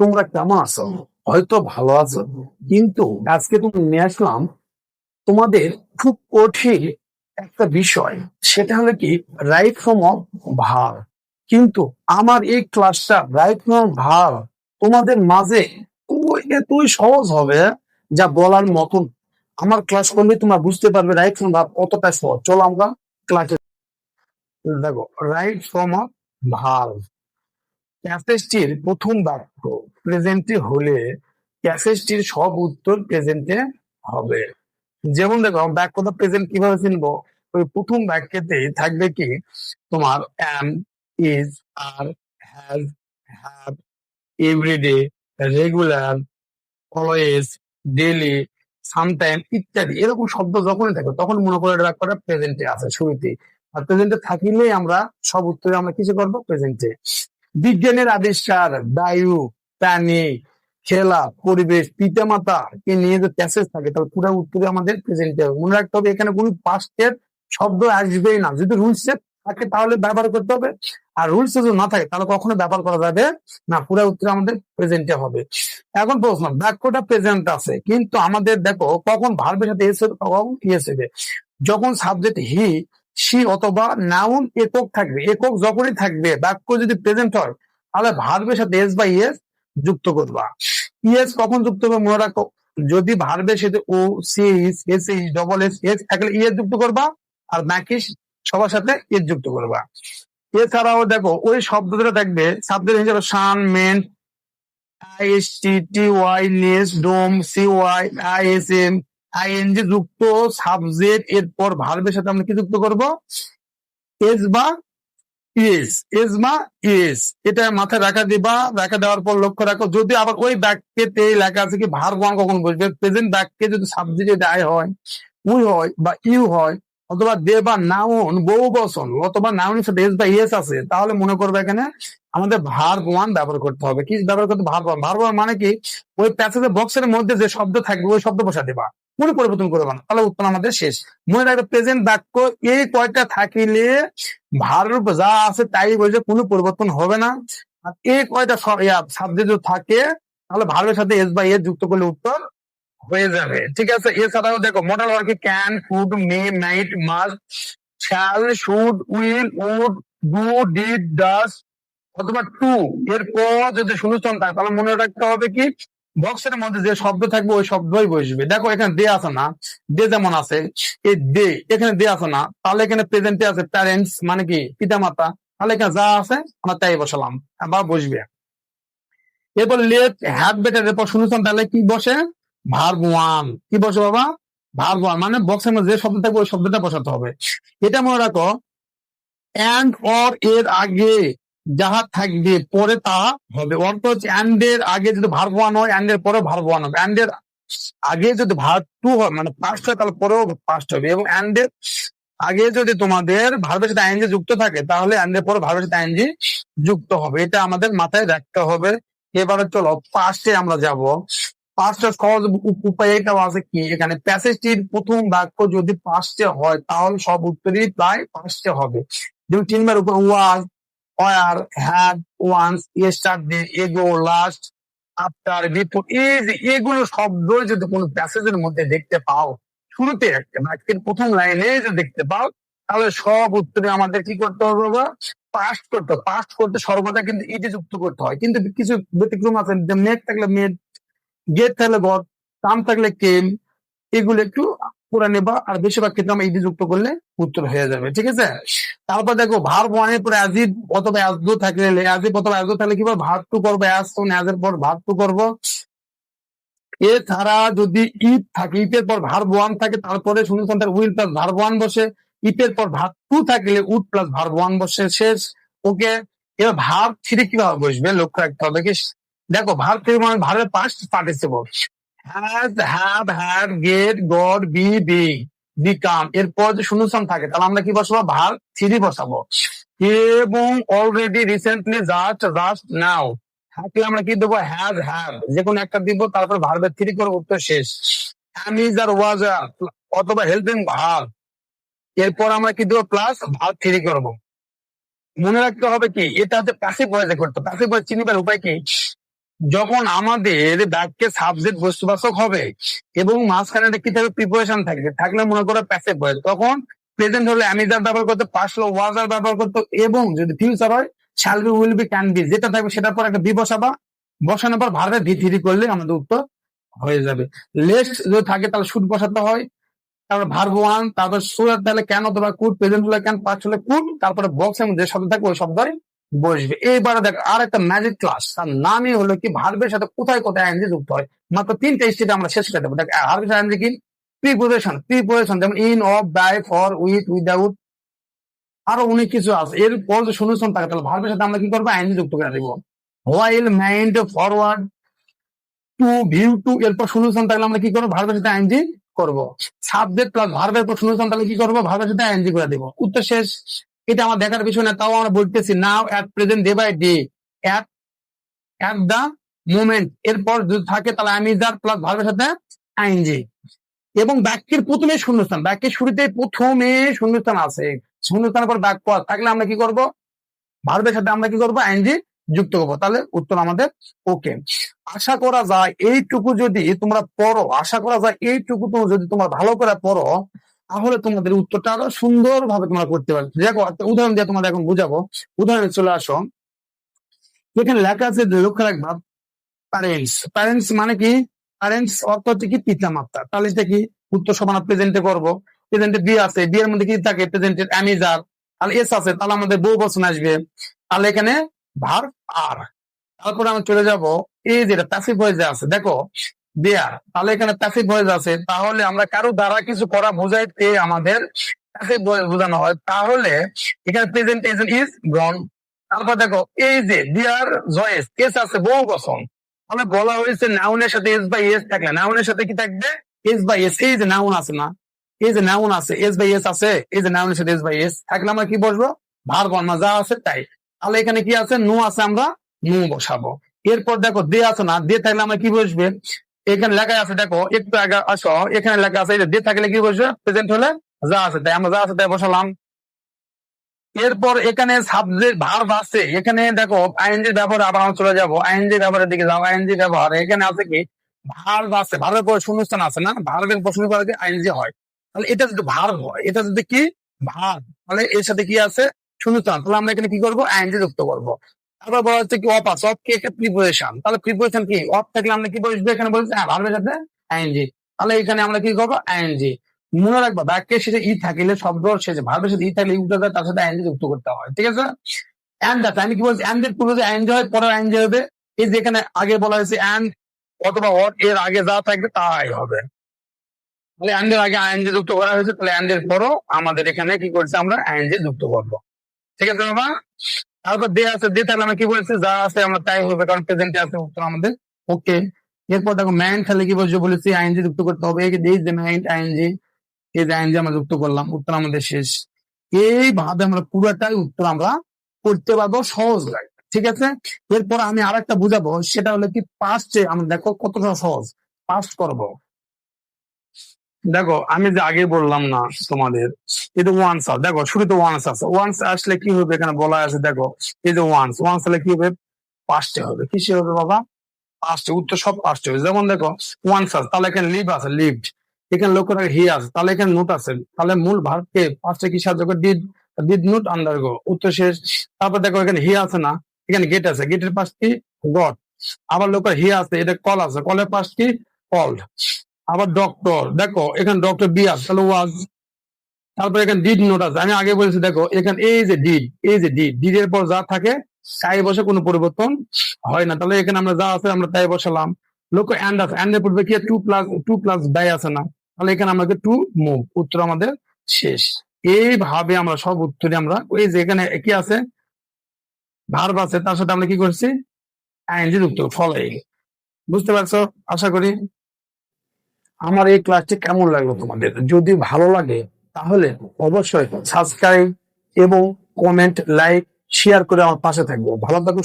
তোমরা কেমন আছো? হয়তো ভালো আছো। কিন্তু আজকে তুমি নিয়ে আসলাম তোমাদের খুব কঠিন একটা বিষয়। সেটা হলো কি? Right form of verb. কিন্তু আমার এই ক্লাসটা রাইট ফ্রম ভার তোমাদের মাঝে এতই সহজ হবে যা বলার মতন? আমার ক্লাস করলে তোমরা বুঝতে পারবে রাইট ফ্রম ভার কতটা সহজ। চলো আমরা ক্লাসে দেখো রাইট ফ্রম অফ ভার। ক্যাসেজটির প্রথম বাক্য প্রেজেন্টে হলে ক্যাসেজটির সব উত্তর প্রেজেন্টে হবে। যেমন দেখো বাক্যটা প্রেজেন্ট কীভাবে চিনবো? ওই প্রথম বাক্যতে থাকবে কি? তোমার am is are has have everyday regular always daily sometime ইত্যাদি। এরকম শব্দ যখনই থাকে, তখন মনে করে বাক্যটা প্রেজেন্টে আছে শুরুতে আর প্রেজেন্টে থাকিলেই আমরা সব উত্তরে আমরা কিছু করব প্রেজেন্টে বিজ্ঞানের আবিষ্কার বায়ু, প্রাণী, খেলা, পরিবেশ, পিতামাতা কে নিয়ে যে প্যাসেজ থাকে, তাহলে পুরো উত্তরে আমাদের প্রেজেন্টে হবে। মনে রাখতে হবে, এখানে কোনো পাস্টের শব্দ আসবেই না। যদি রুলস থাকে, তাহলে ব্যবহার করতে হবে। আর রুলস যদি না থাকে, তাহলে কখনো ব্যবহার করা যাবে না। পুরো উত্তরে আমাদের প্রেজেন্টে হবে। এখন প্রশ্ন, বাক্যটা প্রেজেন্ট আছে, কিন্তু আমাদের দেখো কখন ভার্বের সাথে এস হবে, কখন ইয়েস যখন সাবজেক্ট হি সি অথবা নাউন একক থাকবে, একক যখনই থাকবে, বাক্য যদি প্রেজেন্ট হয়, তাহলে ভার্বের সাথে এস বা ইয়েস যুক্ত করবা। ইয়েস কখন যুক্ত হবে মনে রাখো? যদি ভার্বের সাথে O C S S double S S একলে es যুক্ত করবা আর বাকি সবার সাথে এস যুক্ত করবা। এছাড়াও দেখো, ওই শব্দটা দেখবে সাবজেক্ট হিসেবে সান main I S T T Y ness dom C Y I S M ING যুক্ত সাবজেক্ট এরপর ভার্বের সাথে আমরা কি যুক্ত করব? এস বা ইয়েস এস বা ইয়েস এটা মাথায় রাখা দিবা, রাখা দেওয়ার পর লক্ষ্য রাখো, যদি আবার ওই বাক্যেতে লেখা আছে কি ভার ওয়ান কখন বসবে? প্রেজেন্ট বাক্যে যদি সাবজেক্ট যদি আই হয় উই হয় বা ইউ হয়, অথবা দে বা নাউন বহু বচন, অথবা নাউনের সাথে এস বা ইয়েস আছে, তাহলে মনে করবে এখানে আমাদের ভার ওয়ান ব্যবহার করতে হবে। কি ব্যবহার করতে ভার ওয়ান ভার ওয়ান মানে কি? ওই প্যাসেজের বক্সের মধ্যে যে শব্দ থাকবে, ওই শব্দ বসা দেবা। কোনো পরিবর্তন করবে না তাহলে উত্তর আমাদের শেষ। মনে রাখবে প্রেজেন্ট বাক্য এই কয়টা থাকিলে ভার্ব যা আছে তাই বলছে, কোনো পরিবর্তন হবে না। আর এই কয়টা সাবজেক্ট থাকে, তাহলে ভার্বের সাথে এস বা এস যুক্ত করলে উত্তর হয়ে যাবে। ঠিক আছে? এছাড়াও দেখো model ওয়ার্কে can could may might must shall should will would do did does অথবা টু এরপর যদি শূন্যস্থান থাকে, তাহলে মনে রাখতে হবে কি? বক্সের মধ্যে যে শব্দ থাকবে, ওই শব্দই বসবে। দেখো, এখানে দে আছে না। দে যেমন আছে এই দে, এখানে দে আছে না। তাহলে এখানে প্রেজেন্টে আছে প্যারেন্টস মানে কি? পিতামাতা। তাহলে এখানে যা আছে, আমরা তাই বসালাম। বা বসবে। এরপর লেট হ্যাভ বেটার এরপর শূন্যস্থান তাহলে কি বসে? ভার্ব ওয়ান কি বসে বাবা? ভার্ব ওয়ান মানে বক্সের মধ্যে যে শব্দ থাকবে, ওই শব্দটা বসাতে হবে। এটা মনে রাখো অ্যান্ড অর এর আগে। যাহা থাকবে, পরে তা হবে। অর্থ হচ্ছে অ্যান্ড এর আগে যদি ভার্ব ওয়ান হয় অ্যান্ড এর পরে ভার্ব ওয়ান হবে অ্যান্ড এর আগে যদি ভার্ব টু হয় মানে পাস্ট হয়, তাহলে পরেও পাস্ট হবে। এবং অ্যান্ড এর আগে যদি তোমাদের ভার্বের সাথে আইনজি যুক্ত থাকে, তাহলে অ্যান্ড এর পরে ভার্বের সাথে আইনজি যুক্ত হবে। এটা আমাদের মাথায় রাখতে হবে। এবারে চলো পাস্টে আমরা যাব। পাঁচটা সহজ উপায় এটাও আছে কি? এখানে প্যাসেজটির প্রথম বাক্য যদি পাঁচটে হয়, তাহলে সব উত্তরই প্রায় পাঁচটে হবে। যেমন তিনবার উপর was were had once yesterday ago last after before এই যে এগুলো শব্দ যদি কোনো প্যাসেজের মধ্যে দেখতে পাও, শুরুতে একটা বাক্যের প্রথম লাইনে যদি দেখতে পাও, তাহলে সব উত্তরে আমাদের কি করতে হবে বাবা? পাস্ট করতে পাস্ট করতে সর্বদা কিন্তু ইটি যুক্ত করতে হয়। কিন্তু কিছু ব্যতিক্রম আছে। মেঘ থাকলে মেঘ গেট থাকলে গড কাম থাকলে কেম এগুলো একটু করে নেবা আর বেশিরভাগ ক্ষেত্রে আমরা ইডি যুক্ত করলে উত্তর হয়ে যাবে, ঠিক আছে? তারপর দেখো, ভার ওয়ানের পরে অ্যাজিব অথবা অ্যাজদু থাকলে অ্যাজিব অথবা অ্যাজদু থাকলে কি ভার টু করব অ্যাজ পর ভার টু করব। এছাড়া যদি ইট থাকে ইটের পর ভার ওয়ান থাকে, তারপরে শূন্যস্থান উইল প্লাস ভার ওয়ান বসে ইটের পর ভার টু থাকলে উড প্লাস ভার ওয়ান বসে, শেষ। ওকে? এবার ভার থ্রি কীভাবে বসবে? লক্ষ্য রাখতে হবে দেখো, ভার থ্রি মানে ভারের past participle has have had get got be be become এরপর যে শূন্যস্থান থাকে, তাহলে আমরা কি বসাবো? ভার, থ্রি বসাবো। এবং already recently just just now থাকলে আমরা কি দেবো? হ্যাজ হ্যাভ যে কোনো একটা দিব, তারপর ভার্বের থ্রি করে উত্তর শেষ। হ্যাম ইজ আর ওয়াজ অথবা হেল্পিং ভার। এরপর আমরা কি দেবো? প্লাস ভার থ্রি করব। মনে রাখতে হবে কি? এটা হচ্ছে প্যাসিভ ভয়েসে করতে প্যাসিভ ভয়েস চিনিবার উপায় কি? যখন আমাদের বাক্যে সাবজেক্ট বস্তুবাচক হবে এবং মাঝখানে একটা কি থাকবে? প্রিপারেশন থাকবে। থাকলে মনে করো প্যাসিভ ভয়েস তখন প্রেজেন্ট হলে অ্যামিজার ব্যবহার করতে পাসল ওয়াজার ব্যবহার করতো এবং যদি ফিউচার হয় shall be will be can be যেটা থাকবে সেটার পর একটা বি বসাবা বসানোর পর ভারবে ভিথিরি করলে আমাদের উত্তর হয়ে যাবে। লেস্ট যদি থাকে তাহলে শুট বসাতে হয়। তারপর ভার্ব ওয়ান তারপর সুরাত তাহলে কেন অথবা কুট প্রেজেন্ট হলে কেন পাঁচ হলে কুট তারপরে বক্সের মধ্যে যে শব্দ থাকবে ওই শব্দই বসবে। এইবারে দেখ আর একটা ম্যাজিক ক্লাস তার নামই হলো কি, ভার্বের সাথে কোথায় কোথায় এনজি যুক্ত হয়। মাত্র তিনটা স্টেজে আমরা শেষ করে দেবো। দেখ, ভার্বের সাথে এনজি কি? প্রিপোজিশন প্রিপোজিশন যেমন in of by for with without আরও অনেক কিছু আছে। এর পর যে শুনেছেন থাকে, তাহলে ভার্বের সাথে আমরা কি করব? এনজি যুক্ত করে দেবো। While mind forward to view to এরপর শুনেছেন তাহলে আমরা কি করব? ভার্বের সাথে এনজি করব। সাবজেক্ট প্লাস ভার্বের পর শুনেছেন তাহলে কি করব? ভার্বের সাথে এনজি করে দেবো। উত্তর শেষ। এটা আমার দেখার বিষয় না তাও আমরা বলতেছি now at present day by day at at the moment এরপর যদি থাকে, তাহলে আমি যার প্লাস ভার্বের সাথে আইনজি এবং বাক্যের প্রথমে শূন্যস্থান, বাক্যের শুরুতে প্রথমে শূন্যস্থান আছে, শূন্যস্থানের পর বাক্য। থাকলে আমরা কি করব ভার্বের সাথে আমরা কি করব আইনজি যুক্ত করব, তাহলে উত্তর আমাদের ওকে আশা করা যায় এইটুকু যদি তোমরা পড়ো, আশা করা যায় এইটুকু যদি তোমরা ভালো করে পড়ো তাহলে তোমাদের উত্তরটা আরও সুন্দর ভাবে তোমরা করতে পারবে। দেখো উদাহরণ দিয়ে তোমাদের এখন বুঝাবো। উদাহরণে চলে আসো। এখানে লেখা আছে লক্ষ্য রাখবা প্যারেন্টস প্যারেন্টস মানে কি? প্যারেন্টস অর্থ হচ্ছে কি? পিতা মাতা। তাহলে এটা কি? উত্তর সমান প্রেজেন্টে করব। প্রেজেন্টে বি আছে। বি এর মধ্যে কি থাকে? প্রেজেন্টের অ্যামিজার তাহলে এস আছে, তাহলে আমাদের বহু বচন আসবে। তাহলে এখানে ভার আর তারপরে আমরা চলে যাব। এই যেটা প্যাসিভ ভয়েস আছে। দেখো দেয়ার তাহলে এখানে প্যাসিভ ভয়েস আছে তাহলে আমরা কারও দ্বারা কিছু করা বোঝাইতে আমাদের ভয়েস বোঝানো হয়। তাহলে এখানে প্রেজেন্টেশন ইজ গ্রন তারপর দেখো, এই যে দিয়ার জয়েস এস আছে? বহু বচন তাহলে বলা হয়েছে নাউনের সাথে এস বাই এস থাকলে। নাউনের সাথে কি থাকবে? এস বাই এস এই যে নাউন আছে না, এই যে নাউন আছে এস বাই এস আছে, এই যে নাউনের সাথে এস বাই এস থাকলে আমরা কি বসবো? ভার বর্ণা যা আছে তাই। তাহলে এখানে কি আছে? নো আছে, আমরা নো বসাবো। এরপর দেখো, দে আছে না, দে থাকলে আমরা কি বসবে? এখানে লেখা আছে, দেখো, একটু আগে আসো, এখানে লেখা আছে, এই যে দে থাকলে কি বসবে প্রেজেন্ট হলে যা আছে, তাই আমরা যা আছে তাই বসালাম। এরপর এখানে সাবজেক্ট ভার্ব আছে, এখানে দেখো আইএনজি ব্যবহার আবার আমরা চলে যাব। আইএনজি ব্যবহারের দিকে যাও আইএনজি ব্যবহার, এখানে আছে কি? ভার্ব আছে ভার্বের পর শূন্যস্থান আছে না? ভার্বের প্রশ্ন করে আইএনজি হয়। তাহলে এটা যদি ভার্ব হয়, এটা যদি কি? ভার্ব তাহলে এর সাথে কি আছে? শূন্যস্থান। তাহলে আমরা এখানে কি করব? আইএনজি যুক্ত করব। তারপর বলা হচ্ছে কি আছে। কি একটা তাহলে প্রিপারেশন কি? অপ থাকলে আমরা কি বলব এখানে বলছি হ্যাঁ ভার্বের সাথে তাহলে এখানে আমরা কি করব? আইএনজি মনে রাখবা, বাক্যের ই থাকিলে শব্দ শেষে ভার্বের সাথে ই থাকলে তার সাথে যুক্ত করতে হয়, ঠিক আছে? অ্যান্ড আমি কি বলছি? অ্যান্ড এর পূর্বে আইএনজি হয়, পরে আইএনজি হবে। এই যে এখানে আগে বলা হয়েছে অ্যান্ড অথবা অর এর আগে যা থাকবে তাই হবে। তাহলে অ্যান্ড এর আগে আইএনজি যুক্ত করা হয়েছে, তাহলে অ্যান্ড এর পরও আমাদের এখানে কি করছে আমরা আইএনজি যুক্ত করব। ঠিক আছে বাবা? তারপর দে আছে দে তাহলে আমরা কি বলছি? যা আছে আমরা তাই হবে, কারণ প্রেজেন্টে আছে উত্তর আমাদের। ওকে এরপর দেখো ম্যান তাহলে কি বলছো? বলেছি আইএনজি যুক্ত করতে হবে। এই যে ম্যান আইএনজি এই যে আইএনজি আমরা যুক্ত করলাম, উত্তর আমাদের শেষ। এইভাবে আমরা পুরোটাই উত্তর আমরা করতে পারব সহজ লাগে ঠিক আছে? এরপর আমি আর একটা বুঝাবো, সেটা হলো কি পাস্টে আমরা দেখো কতটা সহজ। পাস্ট করব। দেখো, আমি যে আগে বললাম না তোমাদের, এই ওয়ান্স আছে দেখো শুরুতে ওয়ান্স আছে। ওয়ান্স আসলে কি হবে এখানে বলা আছে, দেখো, এই যে ওয়ান্স ওয়ান্স হলে কি হবে? পাস্টে হবে। কিসে হবে বাবা? পাস্টে উত্তর সব পাস্টে হবে। যেমন দেখো ওয়ান্স আছে, তাহলে এখানে লিভ আছে লিভড এখানে লক্ষ্য রাখে হি আছে, তাহলে এখানে নোট আছে। তাহলে মূল ভার্বকে পাস্টে কি সাহায্য করে? Did did not under go. উত্তর শেষ। তারপর দেখো, এখানে হি আছে না, এখানে গেট আছে। গেটের পাশ কি? গড আবার লোকের হি আছে, এটা কল আছে। কলের পাশ কি? কল্ড আবার ডক্টর দেখো, এখানে ডক্টর বি আছে, তাহলে ওয়াজ তারপর এখানে ডিড নোট আছে। আমি আগে বলেছি, দেখো, এখানে এই যে ডিড এই যে ডিড ডিড এর পর যা থাকে, তাই বসে কোনো পরিবর্তন হয় না। তাহলে এখানে আমরা যা আছে, আমরা তাই বসালাম। লক্ষ্য অ্যান্ড আছে। অ্যান্ড এর পূর্বে কি টু প্লাস টু প্লাস ডাই আছে না। তাহলে এখানে আমাদের টু মুভ উত্তর আমাদের শেষ। এইভাবে আমরা সব উত্তরে আমরা ওই যে এখানে কি আছে? ভার্ব আছে, তার সাথে আমরা কি করছি? আইনজি যুক্ত ফলে বুঝতে পারছ? আশা করি আমার এই ক্লাসটি কেমন লাগল তোমাদের? যদি ভালো লাগে, তাহলে অবশ্যই সাবস্ক্রাইব এবং কমেন্ট লাইক শেয়ার করে আমার পাশে থাকব। ভালো থাকো